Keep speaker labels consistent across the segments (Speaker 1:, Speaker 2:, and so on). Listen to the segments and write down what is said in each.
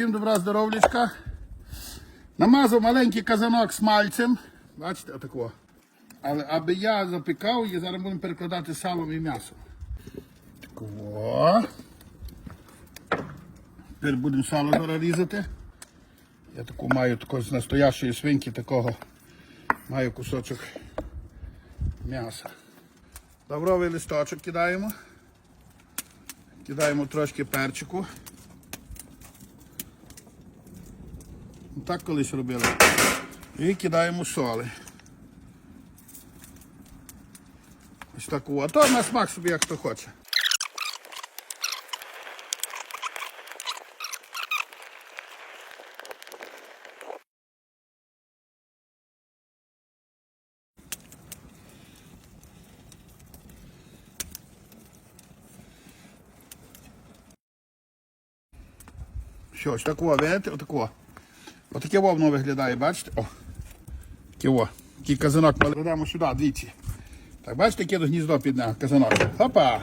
Speaker 1: всім добра здоров'ячка. Намазав маленький казанок смальцем. Бачите, отако. Але аби я запікав, і зараз будемо перекладати салом і. Тако. Тепер будемо сало зараз різати. Я таку маю таку з настоящої свинки такого. Маю кусочок м'яса. Лавровий листочок кидаємо. Кидаємо трошки перчику. Так колись робили. І кидаємо соли. Ось таку. А то на смак собі як хто хоче. Що, ось такого, видите, отакого. Отаке воно виглядає, бачите? О. Таке во. Такий казанок покладемо сюди, дивіться. Так, бачите, яке гніздо під казанок. Хопа!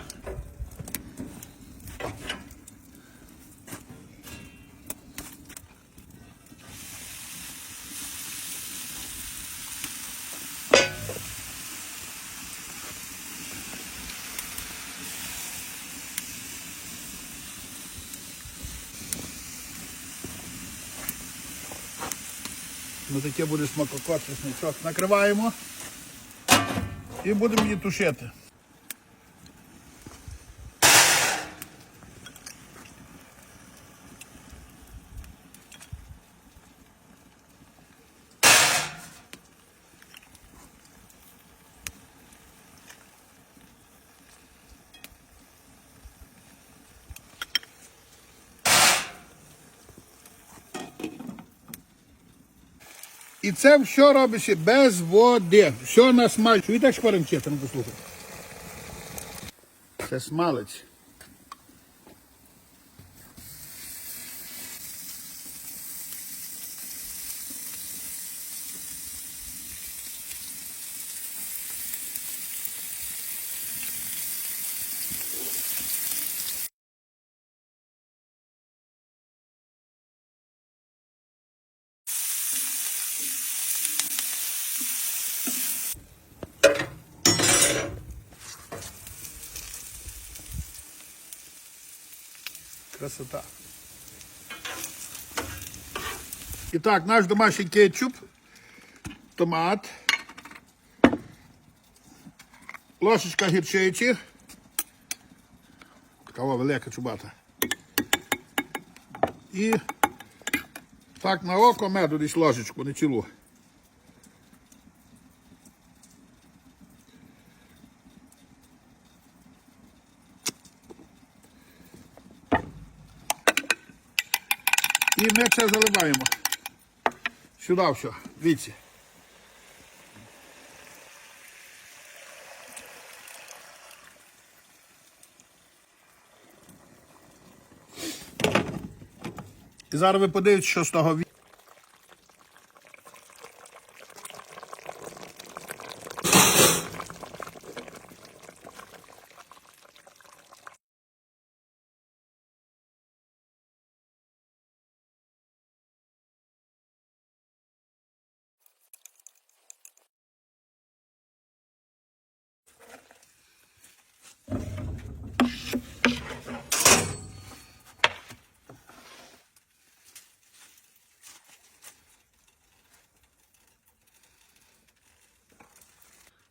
Speaker 1: Ну таке буде смакокот, чесничок. Накриваємо і будемо її тушити. І це все робиться без води. Все на І так як шпарим вчити? Ну послухай. Це смалець. Красота. І так, наш домашній кетчуп, томат, ложечка гірчиці. Така велика чубата. І так на око меду десь ложечку, не цілу. І ми це заливаємо. Сюди все. Дивіться. І зараз ви подивитесь, що з того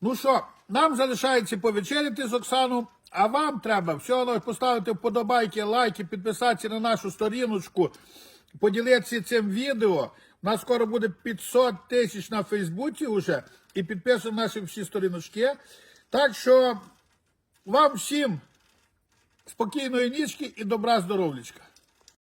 Speaker 1: Ну що, нам залишається повечеряти з Оксану, а вам треба все одно поставити вподобайки, лайки, підписатися на нашу сторіночку, поділитися цим відео. У нас скоро буде 500 тисяч на Фейсбуці вже і підписуємо наші всі сторіночки. Так що вам всім спокійної нічки і добра здоров'ячка.